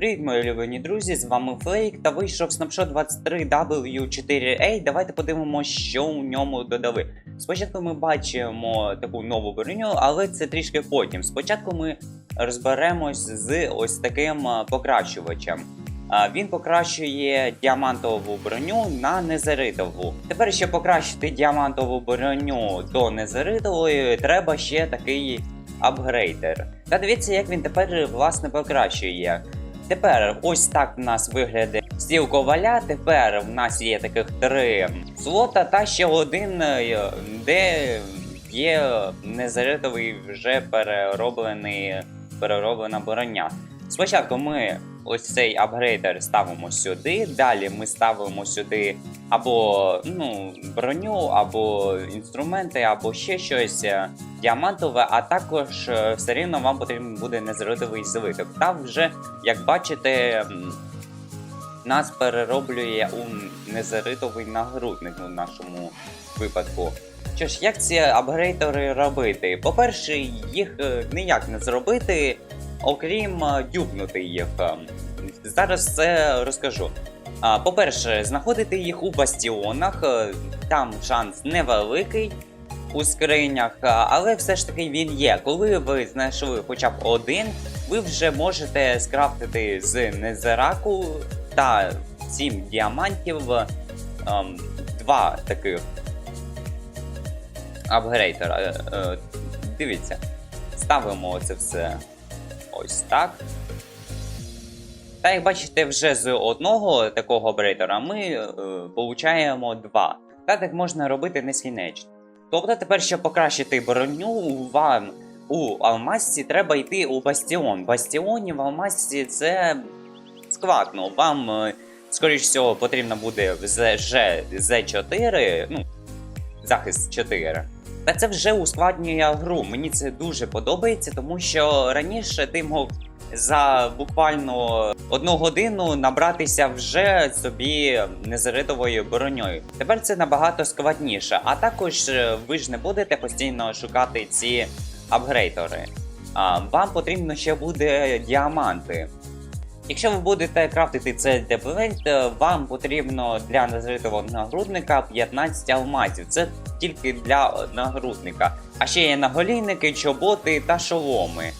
Привіт, мої улюблені друзі! З вами Флейк та вийшов снапшот 23W4A. Давайте подивимося, що у ньому додали. Спочатку ми бачимо таку нову броню, але це трішки потім. Спочатку ми розберемось з ось таким покращувачем. Він покращує діамантову броню на незаритову. Тепер, щоб покращити діамантову броню до незаритової, треба ще такий апгрейдер. Та дивіться, як він тепер власне покращує. Тепер ось так в нас виглядає стіл коваля. Тепер в нас є таких три слота та ще один, е, де є незаритовий вже перероблений перероблена броня. Спочатку ми ось цей апгрейдер ставимо сюди, далі ми ставимо сюди або ну, броню, або інструменти, або ще щось е, діамантове, а також е, все рівно вам потрібен буде незаритовий злиток. Та вже, як бачите, нас перероблює у незаритовий нагрудник у нашому випадку. Що ж, як ці апгрейдери робити? По-перше, їх е, ніяк не зробити, окрім е, дюбнути їх. Ем, Зараз це розкажу. По-перше, знаходити їх у бастіонах, е, там шанс невеликий у скринях, але все ж таки він є. Коли ви знайшли хоча б один, ви вже можете скрафтити з незераку та 7 діамантів ем, два таких апгрейдера. Е, е, Дивіться, ставимо це все ось так. Та як бачите, вже з одного такого апгрейдера ми е, получаємо два. Та так можна робити нескінечно. Тобто тепер, щоб покращити броню, вам у Алмасці треба йти у Бастіон. Бастіоні в Алмасці це складно. Вам, е, скоріш всього, потрібно буде ЗЖ З4, ну, захист 4. Та це вже ускладнює гру. Мені це дуже подобається, тому що раніше ти мог за буквально одну годину набратися вже собі незаритовою броньою. Тепер це набагато складніше. А також е, ви ж не будете постійно шукати ці апгрейтори. А, вам потрібно ще буде діаманти. Якщо ви будете крафтити цей е, вам потрібно для незритого нагрудника 15 алмазів. Це тільки для нагрудника. А ще є наголійники, чоботи та шоломи.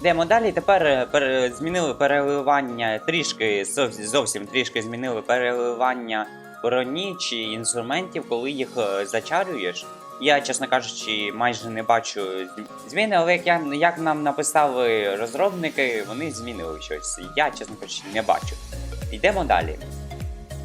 Йдемо далі. Тепер е, пере- змінили переливання трішки, зовсім трішки змінили переливання броні чи інструментів, коли їх е, зачарюєш. Я, чесно кажучи, майже не бачу зміни, але як, я, як нам написали розробники, вони змінили щось. Я, чесно кажучи, не бачу. Йдемо далі.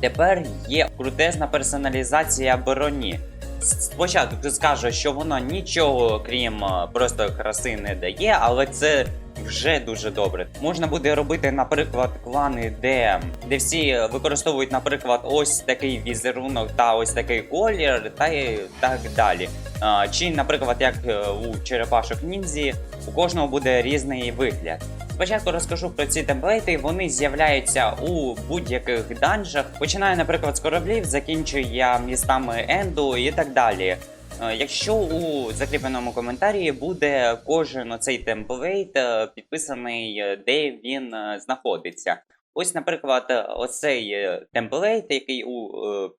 Тепер є крутезна персоналізація броні. Спочатку скажу, що воно нічого крім е, просто краси не дає, але це вже дуже добре. Можна буде робити, наприклад, клани, де, де всі використовують, наприклад, ось такий візерунок та ось такий колір, та і так далі. А, Чи, наприклад, як е, у черепашок ніндзі, у кожного буде різний вигляд. Спочатку розкажу про ці темплейти. Вони з'являються у будь-яких данжах. Починаю, наприклад, з кораблів, закінчує містами Енду і так далі. Е, Якщо у закріпленому коментарі буде кожен оцей темплейт е, підписаний, е, де він знаходиться. Ось, наприклад, оцей темплейт, який у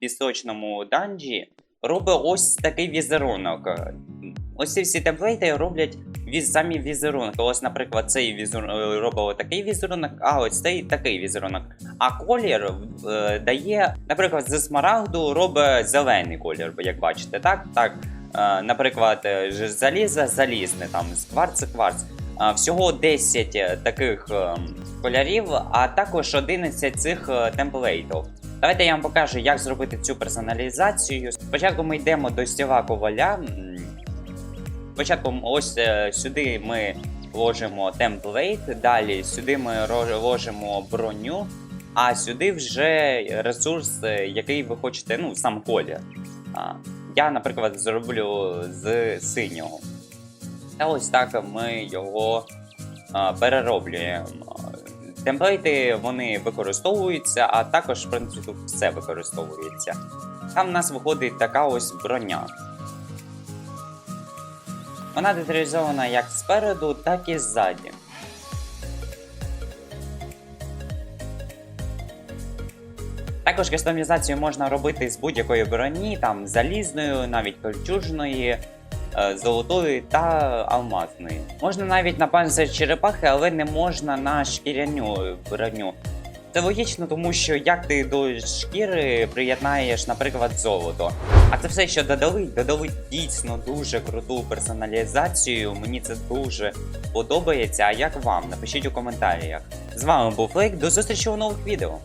пісочному данжі, робить ось такий візерунок. Е, Ось всі темплейти роблять віз, самі візерунки. Ось, наприклад, цей візерунок робив такий візерунок, а ось цей такий візерунок. А колір е, дає, наприклад, з смарагду робить зелений колір, як бачите, так? Так. Е, наприклад, е, залізо залізне, там, з кварц кварц. Е, всього 10 таких е, кольорів, а також 11 цих е, темплейтів. Давайте я вам покажу, як зробити цю персоналізацію. Спочатку ми йдемо до стіла коваля. Спочатку ось е, сюди ми ложимо темплейт, далі сюди ми ро- ложимо броню, а сюди вже ресурс, е, який ви хочете, ну, сам колір. Я, наприклад, зроблю з синього. Та ось так ми його перероблюємо. Темплейти вони використовуються, а також, в принципі, все використовується. Там в нас виходить така ось броня. Вона деталізована як спереду, так і ззаді. Також кастомізацію можна робити з будь-якої броні, там залізною, навіть кольчужної, золотої та алмазної. Можна навіть на панцир черепахи, але не можна на шкіряню броню. Це логічно, тому що як ти до шкіри приєднаєш, наприклад, золото. А це все, що додали, додали дійсно дуже круту персоналізацію. Мені це дуже подобається. А як вам? Напишіть у коментарях. З вами був Флейк, до зустрічі у нових відео.